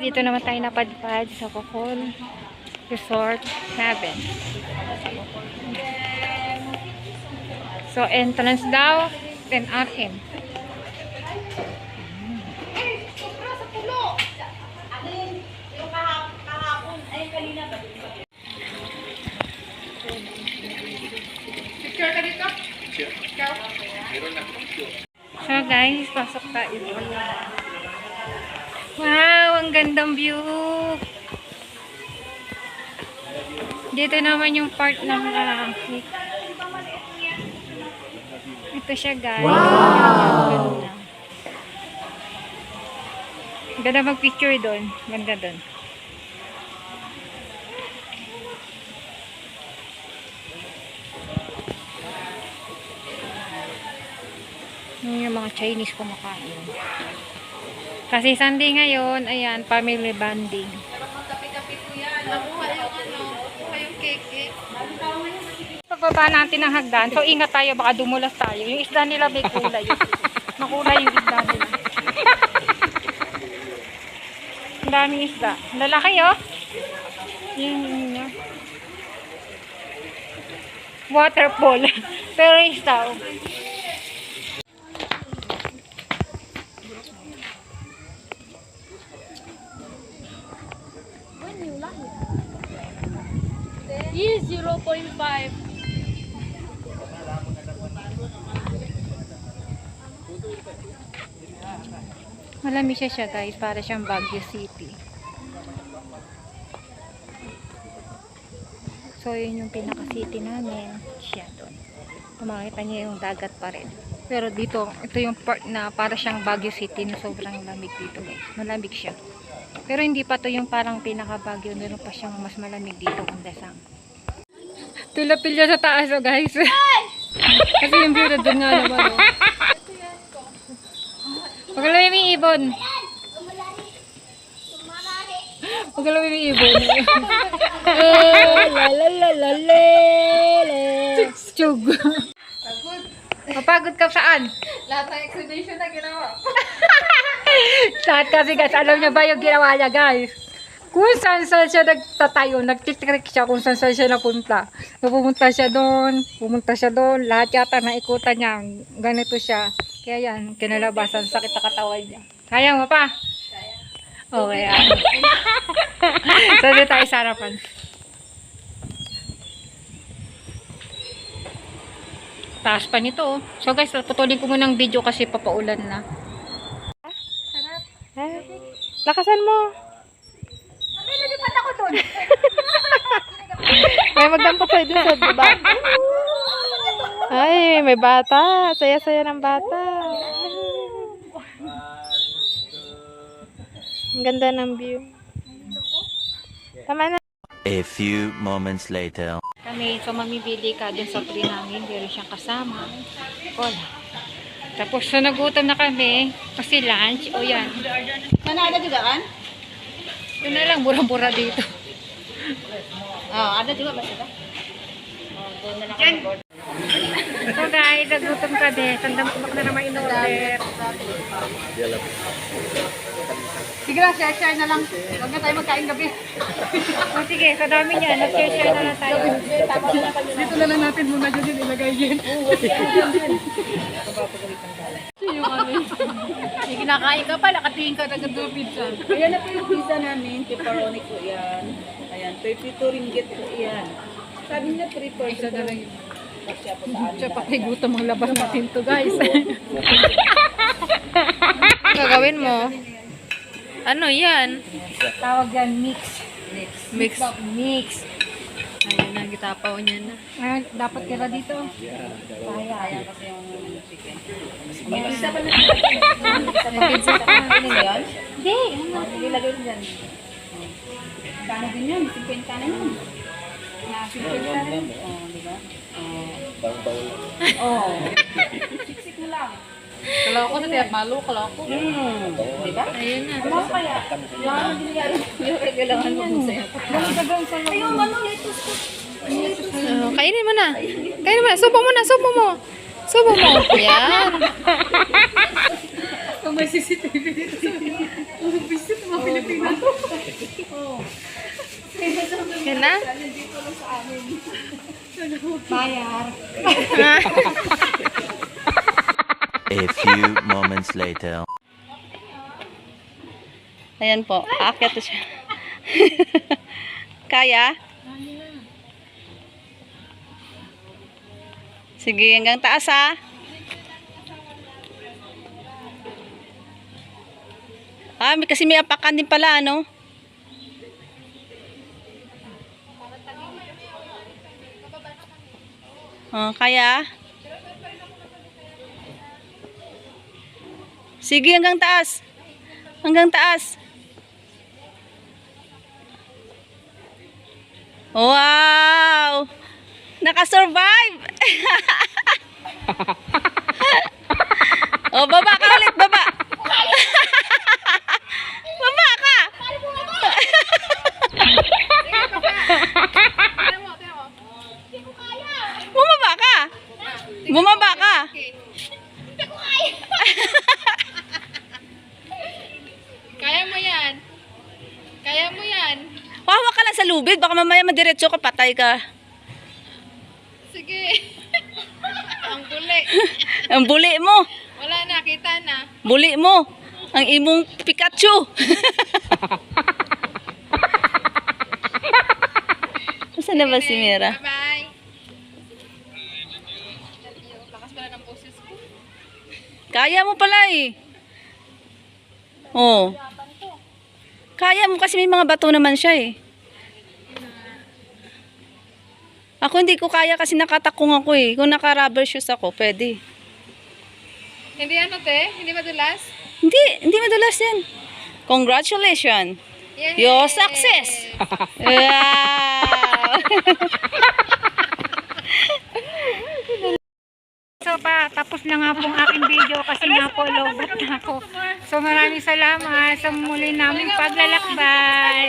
dito naman tayo napadpad sa Kokol Resort 7. So, entrance daw, 10 RM. So guys, pasok tayo. Wow, ang gandang view. Dito naman yung part ng lalaki. Ito siya guys. Wow! Ganda mag-picture doon. Ganda doon. Yun yung mga Chinese kumakain. Kasi Sunday ngayon, ayan, family bonding. Pagbaba natin ng hagdan, so ingat tayo, baka dumulas tayo. Yung isda nila may kulay. Makulay yung isda nila. Ang daming isda. Lalaki oh. Yun, yun, yun. Waterfall. Pero isda oh. Yes, 0.5. Malamig siya siya guys, para siyang Baguio City. So yun yung pinaka-city namin, siya doon. Kumakita niya yung dagat pa rin. Pero dito, ito yung part na para siyang Baguio City na sobrang lamig dito guys. Malamig siya. Pero hindi pa to yung parang pinaka-Baguio, meron pa siyang mas malamig dito kung dasang. Pila-pila sa taas oh guys. Kasi yung view doon nga naman oh. Pagkala yung ibon. Pagkala yung ibon. La la la la la. Chug. Mapagod ka saan? Lahat ng exhibition na ginawa. Lahat kasi guys, alam niya ba yung ginawa niya guys? Kung saan saan siya nagtatayo, nagtitrik siya kung saan saan siya napunta. Pumunta siya doon, pumunta siya doon, lahat yata naikutan niya, ganito siya. Kaya yan, kinalabasan, sakit na katawan niya. Kaya mo pa? Okay, ah. so, dito tayo sa harapan. Taas pa nito. oh. So guys, putulin ko muna ng video kasi papaulan na. Eh, lakasan mo. Ay, nalipat ako doon. May magdampak sa'yo dun sa diba? Ay, may bata. Saya-saya ng bata. Ang ganda ng view. Tama na. A few moments later. Kami, so mamibili ka dun sa free namin. Meron siyang kasama. Wala. Tapos, so nagutom na kami. Kasi lunch. O yan. Mana ada juga kan? Yun na lang, mura-mura dito. Oh, ada juga Mas Ida. So guys, nagutom kami. Tandang tumak na naman in-order. Sige lang, share-share na lang. Huwag na tayo magkain gabi. O sige, sa dami niya, nag-share-share na lang tayo. Dito na lang natin muna dyan ilagay ano Yung kinakain ka pa, nakatingin ka na ganda pizza. Ayan na po yung pizza namin, pepperoni po yan. Ayan, 32 ringgit po yan. Sabi niya 3 per Isa na lang yun. Siya po sa amin. Siya pati gutom ang labas natin to guys. Gagawin mo? ano yan? Tawag yan, mix. Mix. Mix. Ayun na, gitapaw niya na. Ay, dapat kira dito. Kaya. May pizza pa na. May pizza ka. Ano yan? Hindi. Ilagay mo dyan. Kano din yan? 50 na yun. Na 50 na rin. Oh, di ba? Oh. Oh. Siksik mo lang. Kalau ako na tiyak malo, kalau ako. Hmm. Di ba? Ayun na. Ano kaya? Yan, binigay. Yung kailangan mo dun sa'yo. Ayun, ano, lettuce ko. Oh, kainin mo na. Kainin mo na. Subo mo na, subo mo. Subo mo. Yan. Pag may CCTV dito sa mga visit, mga Pilipino. Yan na? Bayar. A few moments later. Ayan po, aakyat na siya. Kaya? Sige, hanggang taas ha. Ah, kasi may apakan din pala, ano? Oh, kaya? Sige, hanggang taas. Hanggang taas. Wow! Nakasurvive! oh, baba ka ulit, baba! baba ka! Bumaba ka! Bumaba ka! Kaya mo yan. Kaya mo yan. Hawa ka lang sa lubid, baka mamaya madiretso ka, patay ka. Sige. Buli. Ang buli mo! Wala na, kita na. Buli mo! Ang imong Pikachu! Saan na ba si Mira? Bye-bye. Lakas pala ng boses ko. Kaya mo pala eh. Oo. Kaya mo kasi may mga bato naman siya eh. Ako hindi ko kaya kasi nakatakong ako eh. Kung naka-rubber shoes ako, pwede. Hindi ano te? Hindi madulas? Hindi, hindi madalas yan. Congratulations! Yan Your success! Wow! So pa, tapos na nga pong aking video kasi nga po lobot na ako. So maraming salamat sa muli naming paglalakbay.